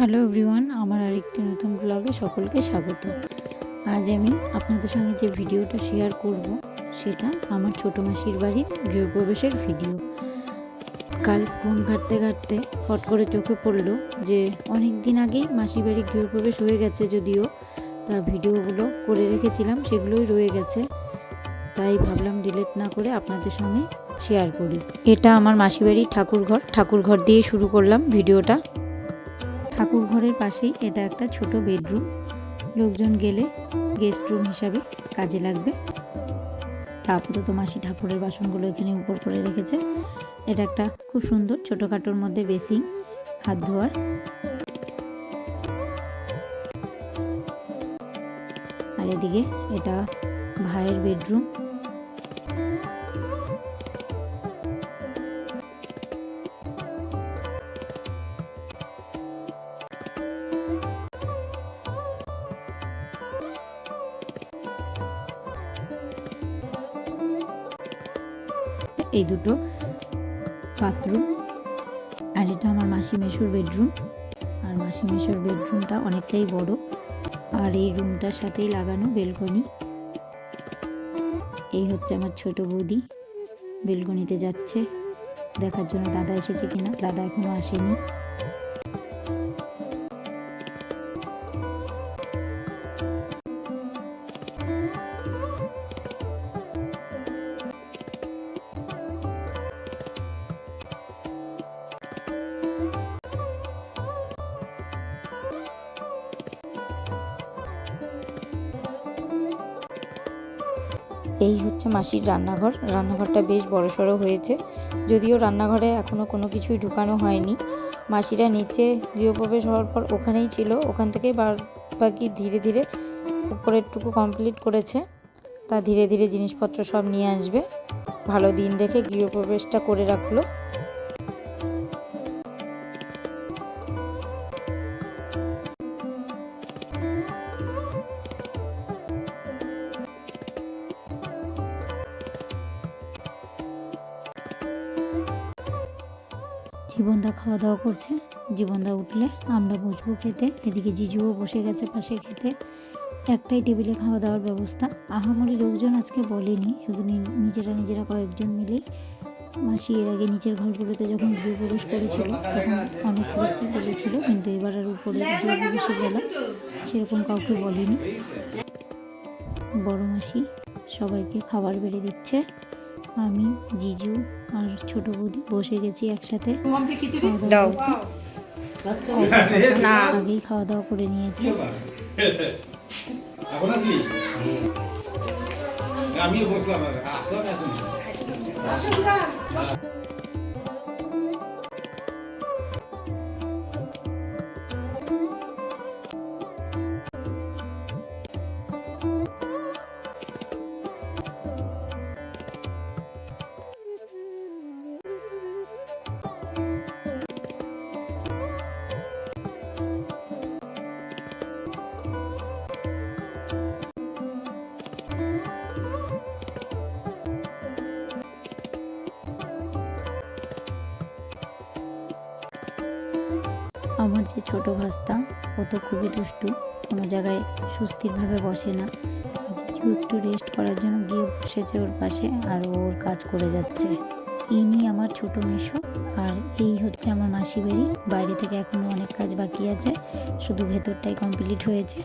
Hello everyone আমার আরেকটি নতুন ব্লগে সকলকে স্বাগত। আজ আমি আপনাদের সঙ্গে যে ভিডিওটা শেয়ার করব, সেটা আমার ছোটো মাসির বাড়ির গৃহপ্রবেশের ভিডিও কাল ফোন ঘাঁটতে ঘাঁটতে হট করে চোখে পড়ল যে অনেক দিন আগেই মাসির বাড়ি গৃহপ্রবেশ হয়ে গেছে যদিও, তা ভিডিওগুলো করে রেখেছিলাম, সেগুলোই রয়ে গেছে। তাই ভাবলাম ডিলিট না করে আপনাদের সঙ্গে শেয়ার করি। এটা আমার মাসিবাড়ির ঠাকুরঘর ঠাকুরঘর দিয়ে শুরু করলাম ভিডিওটা। ঠাকুর ঘরের পাশেই এটা একটা ছোট বেডরুম। লোকজন গেলে গেস্ট রুম হিসাবে কাজে লাগবে। তা তো মাসি ঠাকুরের বাসনগুলো এখানে উপর করে রেখেছে। এটা একটা খুব সুন্দর ছোটোখাটোর মধ্যে বেসিং হাত ধোয়ার। আর এদিকে এটা ভাইয়ের বেডরুম। এই দুটো বাথরুম। আর এটা আমার মাসি মেশোর বেডরুম। আর মাসি মেশোর বেডরুমটা অনেকটাই বড়। আর এই রুমটার সাথেই লাগানো বেলকনি। এই হচ্ছে আমার ছোট বৌদি। বেলকনিতে যাচ্ছে। দেখার জন্য দাদা এসেছে কিনা? দাদা এখনও আসেনি। এই হচ্ছে মাসির রান্নাঘর। রান্নাঘরটা বেশ বড়সড় হয়েছে। যদিও রান্নাঘরে এখনও কোনো কিছুই ঢুকানো হয়নি। মাসিরা নিচে গৃহপ্রবেশ হওয়ার পর ওখানেই ছিল। ওখান থেকেই বাকি ধীরে ধীরে উপরেরটুকু কমপ্লিট করেছে। তা ধীরে ধীরে জিনিসপত্র সব নিয়ে আসবে। ভালো দিন দেখে গৃহপ্রবেশটা করে রাখল। জীবনদা খাওয়া দাওয়া করছে। জীবনদা উঠলে আমরা বসবো খেতে। এদিকে জিজুও বসে গেছে পাশে খেতে। একটাই টেবিলে খাওয়া দাওয়ার ব্যবস্থা। আহামরি লোকজন আজকে বলেনি, শুধু নিজেরা নিজেরা কয়েকজন মিলেই মাসি এর আগে নিচের ঘরগুলোতে যখন গৃহপ্রবেশ করেছিল, তখন অনেক লোকই বলেছিল, কিন্তু এবার আর উপরে গৃহপ্রবেশে গেল। সেরকম কাউকে বলেনি। বড় মাসি সবাইকে খাবার বেড়ে দিচ্ছে। আমি, জিজু আর ছোট বৌদি বসে গেছি একসাথে। খাওয়া দাওয়া না। আগেই খাওয়া দাওয়া করে নিয়েছে। বসলাম। আমার যে ছোট ভাস্তা, ও তো খুবই দুষ্টু। কোনো জায়গায় সুস্থিরভাবে বসে না। একটু রেস্ট করার জন্য গিয়ে বসেছে ওর পাশে আর ওর কাজ করে যাচ্ছে। ইনি আমার ছোট মেশো। আর এই হচ্ছে আমার মাসি বাড়ি। বাইরে থেকে এখনও অনেক কাজ বাকি আছে। শুধু ভেতরটাই কমপ্লিট হয়েছে।